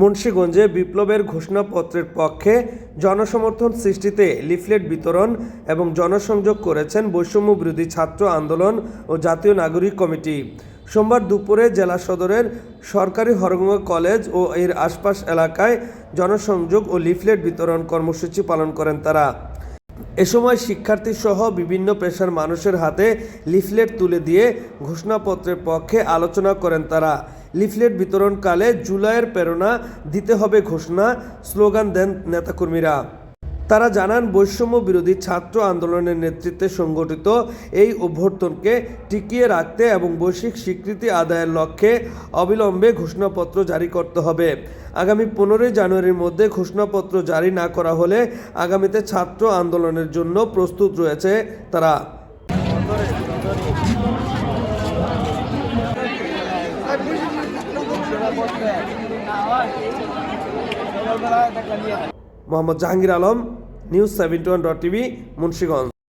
মুন্সীগঞ্জে বিপ্লবের ঘোষণাপত্রের পক্ষে জনসমর্থন সৃষ্টিতে লিফলেট বিতরণ এবং জনসংযোগ করেছেন বৈষম্য বিরোধী ছাত্র আন্দোলন ও জাতীয় নাগরিক কমিটি। সোমবার দুপুরে জেলা সদরের সরকারি হরগঙ্গা কলেজ ও এর আশপাশ এলাকায় জনসংযোগ ও লিফলেট বিতরণ কর্মসূচি পালন করেন তারা। এ সময় শিক্ষার্থী সহ বিভিন্ন পেশার মানুষের হাতে লিফলেট তুলে দিয়ে ঘোষণাপত্রের পক্ষে আলোচনা করেন তারা। লিফলেট বিতরণকালে জুলাইয়ের প্রেরণা দিতে হবে ঘোষণা স্লোগান দেন নেতাকর্মীরা। তারা জানান, বৈষম্য বিরোধী ছাত্র আন্দোলনের নেতৃত্বে সংগঠিত এই অভ্যর্থনকে টিকিয়ে রাখতে এবং বৈশ্বিক স্বীকৃতি আদায়ের লক্ষ্যে অবিলম্বে ঘোষণাপত্র জারি করতে হবে। আগামী পনেরোই জানুয়ারির মধ্যে ঘোষণাপত্র জারি না করা হলে আগামীতে ছাত্র আন্দোলনের জন্য প্রস্তুত রয়েছে তারা। Mohammad Jahangir Alam news seventy one dot TV Munshiganj.